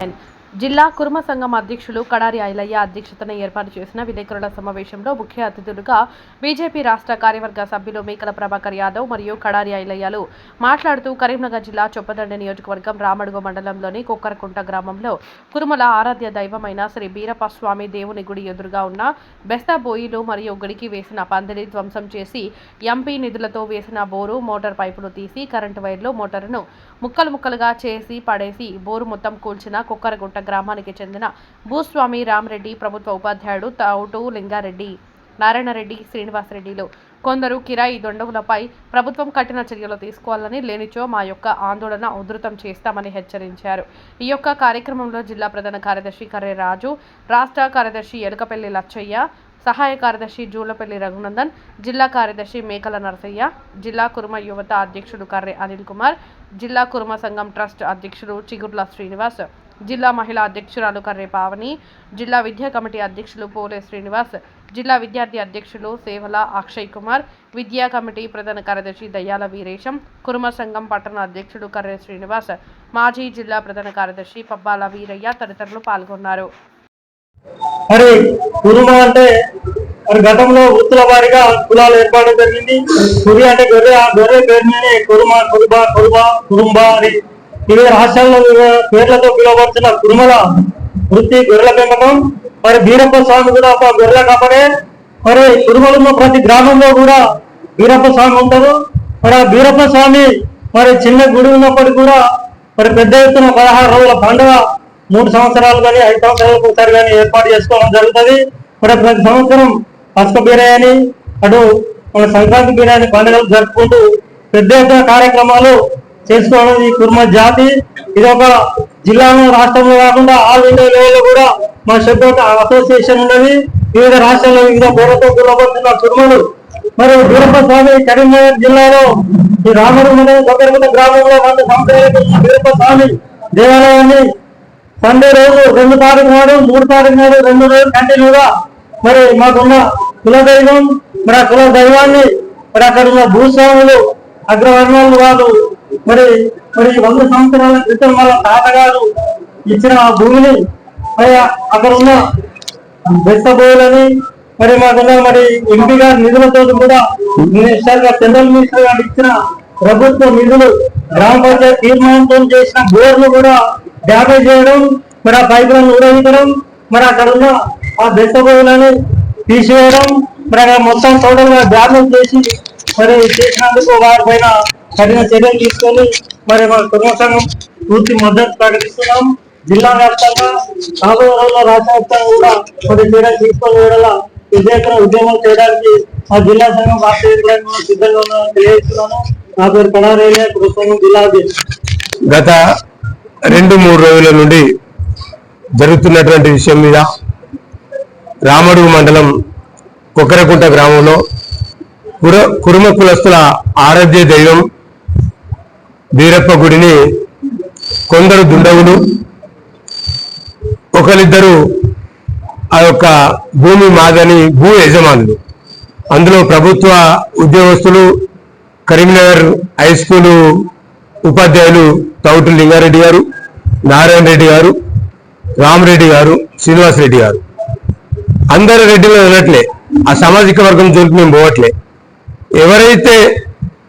and జిల్లా కుర్మ సంఘం అధ్యక్షులు కడారి ఐలయ్య అధ్యక్షతన ఏర్పాటు చేసిన విలేకరుల సమావేశంలో ముఖ్య అతిథులుగా బీజేపీ రాష్ట్ర కార్యవర్గ సభ్యులు మేకల ప్రభాకర్ యాదవ్ మరియు కడారి ఐలయ్యలు మాట్లాడుతూ కరీంనగర్ జిల్లా చొప్పదండి నియోజకవర్గం రామడుగు మండలంలోని కుక్కరకుంట గ్రామంలో కురుమల ఆరాధ్య దైవమైన శ్రీ బీరప్ప స్వామి దేవుని గుడి ఎదురుగా ఉన్న బెస్తా బోయిలు మరియు గుడికి వేసిన పందిరి ధ్వంసం చేసి ఎంపీ నిధులతో వేసిన బోరు మోటార్ పైపులు తీసి కరెంటు వైర్లు మోటారును ముక్కలు ముక్కలుగా చేసి పడేసి బోరు మొత్తం కూల్చిన కుక్కరగుంట గ్రామానికి చెందిన భూస్వామి రామరెడ్డి ప్రభుత్వ ఉపాధ్యాయుడు తౌటు లింగారెడ్డి నారాయణరెడ్డి శ్రీనివాసరెడ్డిలు. కొందరు కిరాయి దొండవులపై ప్రభుత్వం కఠిన చర్యలు తీసుకోవాలని లేనిచో మా యొక్క ఆందోళన ఉధృతం చేస్తామని హెచ్చరించారు. ఈ యొక్క కార్యక్రమంలో జిల్లా ప్రధాన కార్యదర్శి కర్రే రాజు రాష్ట్ర కార్యదర్శి ఎలుకపల్లి లచ్చయ్య సహాయ కార్యదర్శి జూలపల్లి రఘునందన్ జిల్లా కార్యదర్శి మేకల నరసయ్య జిల్లా కుర్మ యువత అధ్యక్షుడు కర్రే అనిల్ కుమార్ జిల్లా కుర్మ సంఘం ట్రస్ట్ అధ్యక్షుడు చిగుర్ల శ్రీనివాస్ జిల్లా మహిళా అధ్యక్షురాలు కర్రే పావని జిల్లా విద్యా కమిటీ అధ్యక్షులు పోలే శ్రీనివాస్ జిల్లా విద్యార్థి అధ్యక్షులు సేవల అక్షయ్ కుమార్ విద్యా కమిటీ ప్రధాన కార్యదర్శి దయ్యాల వీరేశం కురుమ సంఘం పట్టణ అధ్యక్షుడు కర్రే శ్రీనివాస్ మాజీ జిల్లా ప్రధాన కార్యదర్శి పబ్బాల వీరయ్య తదితరులు పాల్గొన్నారు. మరి కురుమ అంటే మరి గతంలో వృత్తుల వారిగా కులాలు ఏర్పాటు జరిగింది. కురి అంటే గొర్రె గొర్రె పేరు కురుమ కురుబ కురుబ కురుంబ అని వివిధ రాష్ట్రాల్లో పేర్లతో పిలువబడుతున్న తిరుమల వృత్తి గొర్రెల పెంపకం మరి బీరప్ప స్వామి కూడా ఒక గొర్రెల కాపడే మరి తిరుమలలో ప్రతి గ్రామంలో కూడా బీరప్ప స్వామి ఉంటారు. మరి ఆ బీరప్ప స్వామి మరి చిన్న గుడి ఉన్నప్పటికీ కూడా మరి పెద్ద ఎత్తున పదహారు రోజుల పండుగ మూడు సంవత్సరాలు కానీ ఐదు సంవత్సరాలకు ఒకసారి కానీ ఏర్పాటు చేసుకోవడం జరుగుతుంది. మరి ప్రతి సంవత్సరం పసుపు బిర్యానీ అటు మన సంక్రాంతి బిర్యానీ పండుగలు జరుపుకుంటూ పెద్ద ఎత్తున కార్యక్రమాలు చేసుకోవడం ఈ కుర్మ జాతి. ఇది ఒక జిల్లాలో రాష్ట్రంలో కాకుండా ఆల్ ఇండియా లెవెల్లో కూడా మా షెడ్యూల్ అసోసియేషన్ ఉన్నది. వివిధ రాష్ట్రాల్లో వివిధ పేర్లతో పిలువబడుతున్న కుర్మలు. మరి వీరప్ప స్వామి కరీంనగర్ జిల్లాలో ఈ రామడు మండలం కొత్త గ్రామంలో వంద సంవత్సరాలకు వీరప్ప స్వామి దేవాలయాన్ని సండే రోజు రెండు తారీఖు నాడు మూడు తారీఖు నాడు రెండు రోజులు కంటిన్యూగా మరి మాకున్న కులదైవం మరి ఆ కుల దైవాన్ని మరి అక్కడ ఉన్న భూస్వాములు అగ్రవర్ణాలు వాళ్ళు మరి మరి వంద సంవత్సరాల క్రితం వాళ్ళ తాతగారు ఇచ్చిన ఆ భూమిని మరి అక్కడ ఉన్న బెస్తబోలని మరి మాకున్న మరి ఎంపీగా నిధులతో కూడా మినిస్టర్ సెంట్రల్ మినిస్టర్ గారు ఇచ్చిన ప్రభుత్వ నిధులు గ్రామ పంచాయతీ తీర్మానంతో చేసిన బోర్లు కూడా డ్యామేజ్ చేయడం మరి ఆ పైపులను ఊరేగించడం మరి అక్కడ ఉన్న ఆ బెస్తబోలని తీసివేయడం మరి అక్కడ మొత్తం టోటల్గా డ్యామేజ్ చేసి మరి చేసినందుకు వారిపైన కఠిన చర్యలు తీసుకొని మరి మా కుటుంబ సంఘం పూర్తి మద్దతు ప్రకటిస్తున్నాం. జిల్లా వ్యాప్తంగా రాబోయే రోజుల్లో రాష్ట్ర వ్యాప్తంగా కూడా కొన్ని చర్యలు తీసుకొని వేయాల విజయకర ఉద్యమం చేయడానికి మా జిల్లా సంఘం రాష్ట్ర సిద్ధంగా ఉన్నామని తెలియజేస్తున్నాను. నా పేరు పడారేలే కుటుంబ జిల్లా గత రెండు మూడు రోజుల నుండి జరుగుతున్నటువంటి విషయం మీద రామడుగు మండలం కొక్కరకుంట గ్రామంలో కుర కురుమ కులస్తుల ఆరాధ్య దైవం వీరప్ప గుడిని కొందరు దుండగులు ఒకరిద్దరు ఆ యొక్క భూమి మాదని భూ యజమానులు. అందులో ప్రభుత్వ ఉద్యోగస్తులు కరీంనగర్ హై స్కూలు ఉపాధ్యాయులు తౌటు లింగారెడ్డి గారు నారాయణ రెడ్డి గారు రామరెడ్డి గారు శ్రీనివాస్ రెడ్డి గారు. అందరు రెడ్డిలో ఉన్నట్లే. ఆ సామాజిక వర్గం జోలికి మేము పోవట్లే. ఎవరైతే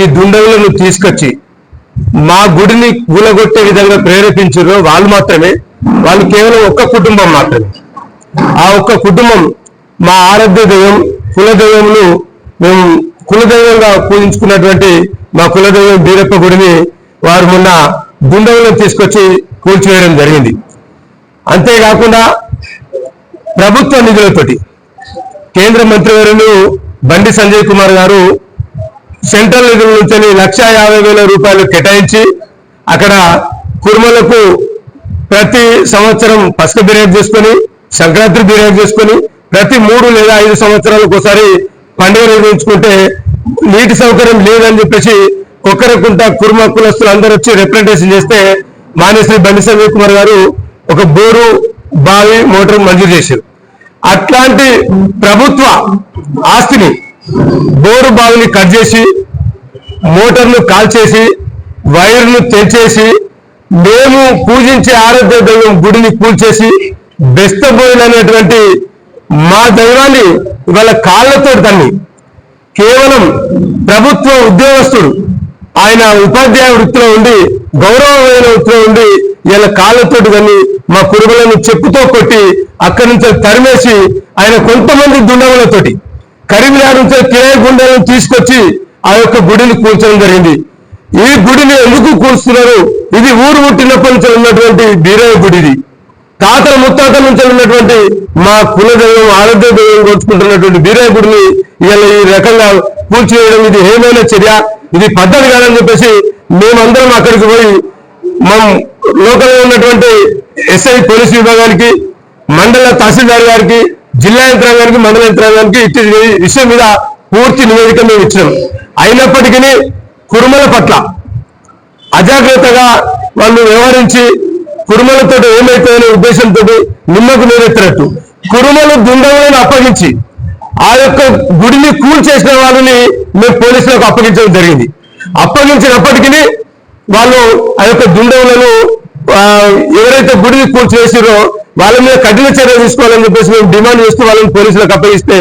ఈ దుండగులను తీసుకొచ్చి మా గుడిని కూలగొట్టే విధంగా ప్రేరేపించారో వాళ్ళు మాత్రమే. వాళ్ళు కేవలం ఒక్క కుటుంబం మాత్రమే. ఆ ఒక్క కుటుంబం మా ఆరాధ్య దైవం కులదైవములు మేము కులదైవంగా పూజించుకున్నటువంటి మా కులదైవం బీరప్ప గుడిని వారు మొన్న దుండగులను తీసుకొచ్చి కూల్చివేయడం జరిగింది. అంతేకాకుండా ప్రభుత్వ నిధులతోటి కేంద్ర మంత్రివర్యులు బండి సంజయ్ కుమార్ గారు సెంట్రల్ నిధుల నుంచి లక్ష యాభై వేల రూపాయలు కేటాయించి అక్కడ కుర్మలకు ప్రతి సంవత్సరం పసుక బిర్యానీ చేసుకొని సంక్రాంతి బిర్యానీ చేసుకొని ప్రతి మూడు లేదా ఐదు సంవత్సరాలకు ఒకసారి పండుగ నిర్వహించుకుంటే నీటి సౌకర్యం లేదని చెప్పేసి ఒక్కరకుంట కుర్మ కులస్తులు అందరూ వచ్చి రిప్రజెంటేషన్ చేస్తే మానేశ్వరి బండి సంజయ్ కుమార్ గారు ఒక బోరు బావి మోటార్ మంజూరు చేశారు. అట్లాంటి ప్రభుత్వ ఆస్తిని బోరు బావిని కట్ చేసి మోటార్ను కాల్చేసి వైర్ను తెంచేసి మేము పూజించే ఆరోగ్య దైవం గుడిని కూల్చేసి బెస్తబోయిల్ అనేటువంటి మా దైవాన్ని ఇవాళ కాళ్ళతో తన్ని కేవలం ప్రభుత్వ ఉద్యోగస్తుడు ఆయన ఉపాధ్యాయ వృత్తిలో ఉండి గౌరవమైన వృత్తిలో ఉండి ఇలా కాళ్ళతోటి కానీ మా కురుబలను చెప్పుతో కొట్టి అక్కడి నుంచి తరిమేసి ఆయన కొంతమంది దుండగులతోటి కరీంనగర్ నుంచి కిరాయి తీసుకొచ్చి ఆ యొక్క గుడిని కూల్చడం జరిగింది. ఈ గుడిని ఎందుకు కూల్స్తున్నారు ఇది ఊరు పుట్టినప్పటి నుంచి ఉన్నటువంటి బీరయ్య గుడి ఇది తాతల ముత్తాతల నుంచి ఉన్నటువంటి మా కులదైవం ఆరాధ్య దైవం కోల్చుకుంటున్నటువంటి బీరయ్య గుడిని ఇలా ఈ రకంగా కూల్చివేయడం ఇది ఏమైనా చర్య. ఇది పద్ధతి కాదని చెప్పేసి మేమందరం అక్కడికి పోయి మనం లోకల్లో ఉన్నటువంటి ఎస్ఐ పోలీస్ విభాగానికి మండల తహసీల్దార్ గారికి జిల్లా యంత్రాంగానికి మండల యంత్రాంగానికి ఇట్టి విషయం మీద పూర్తి నివేదిక మేము ఇచ్చినాం. అయినప్పటికీ కురుమల పట్ల అజాగ్రత్తగా వాళ్ళు వ్యవహరించి కురుమలతో ఏమైతుందనే ఉద్దేశంతో నిమ్మకు నీరెత్తినట్టు. కురుమలు దుండవులను అప్పగించి ఆ యొక్క గుడిని కూల్ చేసిన వాళ్ళని మేము పోలీసులకు అప్పగించడం జరిగింది. అప్పగించినప్పటికీ వాళ్ళు ఆ యొక్క దుండవులను ఎవరైతే గుడిని కూల్చి వేసిరో వాళ్ళ మీద కఠిన చర్య తీసుకోవాలని చెప్పేసి మేము డిమాండ్ చేస్తూ వాళ్ళని పోలీసులకు అప్పగిస్తే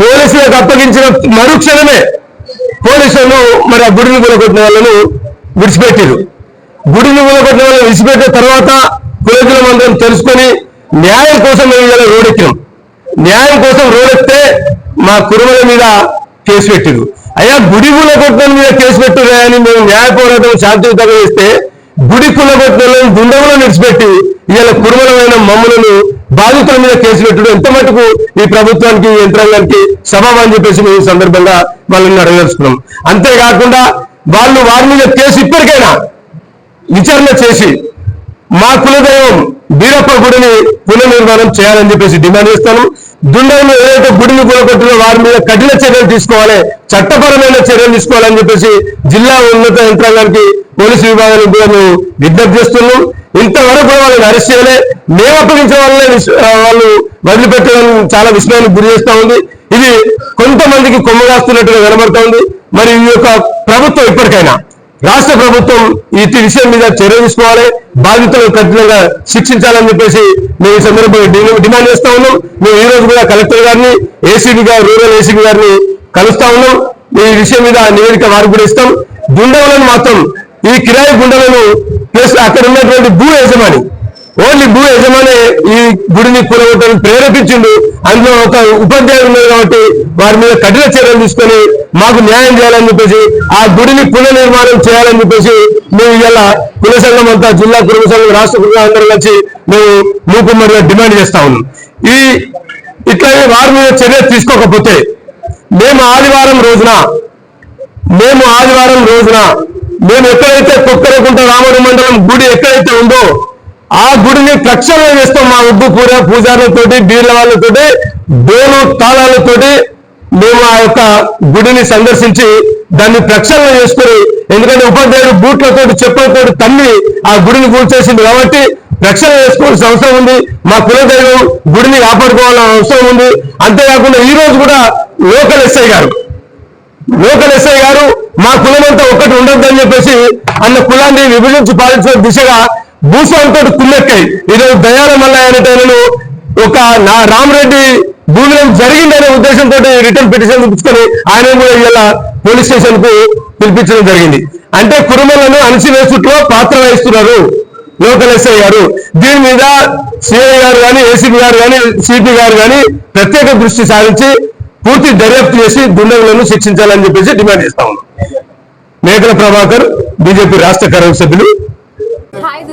పోలీసులకు అప్పగించిన మరుక్షణమే పోలీసులు మరి ఆ గుడిని కూలగొట్టిన వాళ్ళను విడిచిపెట్టారు. గుడిని కూలగొట్టిన వాళ్ళని విడిచిపెట్టిన తర్వాత కులకులం అందరం తెలుసుకొని న్యాయం కోసం మేము ఇలా రోడెక్కినాం. న్యాయం కోసం రోడెక్కితే మా కురుమల మీద కేసు పెట్టారు. అయ్యా గుడి కూలగొట్టిన మీద కేసు పెట్టురా అని మేము న్యాయ పోరాటం శాంతియుతంగా చేస్తే గుడి కూలగొట్టిన వాళ్ళని గుండెలను విడిచిపెట్టి ఇవాళ కురుమలమైన మమ్మలను బాధితుల మీద కేసు పెట్టడం ఎంత మటుకు ఈ ప్రభుత్వానికి యంత్రాంగానికి సభ అని చెప్పేసి మేము ఈ సందర్భంగా వాళ్ళని అడగదలుచుకున్నాం. అంతేకాకుండా వాళ్ళు వారి మీద కేసు ఇప్పటికైనా విచారణ చేసి మా కులదైవం బీరప్ప గుడిని పునర్నిర్మాణం చేయాలని చెప్పేసి డిమాండ్ చేస్తాను. దుండగులు ఏదైతే గుడిని కూలగొట్టినో వారి మీద కఠిన చర్యలు తీసుకోవాలి చట్టపరమైన చర్యలు తీసుకోవాలని చెప్పేసి జిల్లా ఉన్నత యంత్రాంగానికి పోలీసు విభాగానికి కూడా మేము విజ్ఞప్తి చేస్తున్నాం. ఇంతవరకు వాళ్ళని అరెస్ట్ చేయలే. మేము అప్పగించిన వాళ్ళనే వాళ్ళు వదిలిపెట్టడం చాలా విస్మయానికి గురి చేస్తూ ఉంది. ఇది కొంతమందికి కొమ్మగాస్తున్నట్టుగా కనబడతా ఉంది. మరి ఈ యొక్క ప్రభుత్వం ఇప్పటికైనా రాష్ట్ర ప్రభుత్వం ఈ విషయం మీద చర్య తీసుకోవాలి. బాధితులను కఠినంగా శిక్షించాలని చెప్పేసి మేము ఈ సందర్భంగా డిమాండ్ చేస్తా ఉన్నాం. మేము ఈ రోజు కూడా కలెక్టర్ గారిని ఏసీబీ గారు రూరల్ ఏసీబీ గారిని కలుస్తా ఉన్నాం. ఈ విషయం మీద నివేదిక వారికి కూడా ఇస్తాం. గుండెలను మాత్రం ఈ కిరాయి గుండెలను ప్లస్ అక్కడ ఉన్నటువంటి భూ యజమాని ఓన్లీ భూ యజమాని ఈ గుడిని కూలగొట్టడానికి ప్రేరేపించిండు. అందులో ఒక ఉపాధ్యాయులు ఉన్నారు కాబట్టి వారి మీద కఠిన చర్యలు తీసుకొని మాకు న్యాయం చేయాలని చెప్పేసి ఆ గుడిని పునర్నిర్మాణం చేయాలని చెప్పేసి మేము ఇలా కుల సంఘం అంతా జిల్లా కుల సంఘం రాష్ట్ర కుల అందరం కలిసి మేము మూకుమ్మడిగా డిమాండ్ చేస్తా ఉన్నాం. ఈ ఇట్లాగే వారి మీద చర్య తీసుకోకపోతే మేము ఆదివారం రోజున మేము ఆదివారం రోజున మేము ఎక్కడైతే కుక్కరకుంట రాముడి మండలం గుడి ఎక్కడైతే ఉందో ఆ గుడిని ప్రక్షాళన చేస్తాం మా ఉద్దు పూర పూజారులతోటి బీర్ల వాళ్ళతోటి డోలు తాళాలతోటి మేము ఆ యొక్క గుడిని సందర్శించి దాన్ని ప్రక్షాళన చేసుకుని ఎందుకంటే ఉపాధ్యాయుడు బూట్లతోటి చెప్పులతోటి తన్ని ఆ గుడిని కూల్చేసింది కాబట్టి రక్షణ చేసుకోవాల్సిన అవసరం ఉంది. మా కులదైవం గుడిని కాపాడుకోవాల్సిన అవసరం ఉంది. అంతేకాకుండా ఈ రోజు కూడా లోకల్ ఎస్ఐ గారు లోకల్ ఎస్ఐ గారు మా కులమంతా ఒకటి ఉండొద్దని చెప్పేసి అన్న కులాన్ని విభజించి పాలించిన దిశగా భూస్వామితో కుమ్మెక్కాయి ఈరోజు దయాల మల్లయ్య అనేటైనను ఒక నా రామరెడ్డి భూమిలో జరిగిందనే ఉద్దేశంతో రిటర్న్ పిటిషన్ చూపించుకొని ఆయన కూడా ఇలా పోలీస్ స్టేషన్కు పిలిపించడం జరిగింది. అంటే కుటుంబాలను అణచివేసుట్లో పాత్ర వహిస్తున్నారు లోకల్ ఎస్ఐ గారు. దీని మీద సిఐ గారు కానీ ఏసీపీ గారు కానీ సిపి గారు కానీ ప్రత్యేక దృష్టి సాధించి పూర్తి దర్యాప్తు చేసి దుండగులను శిక్షించాలని చెప్పేసి డిమాండ్ చేస్తా ఉన్నాం. మేకల ప్రభాకర్ బీజేపీ రాష్ట్ర కార్యవర్గ సభ్యులు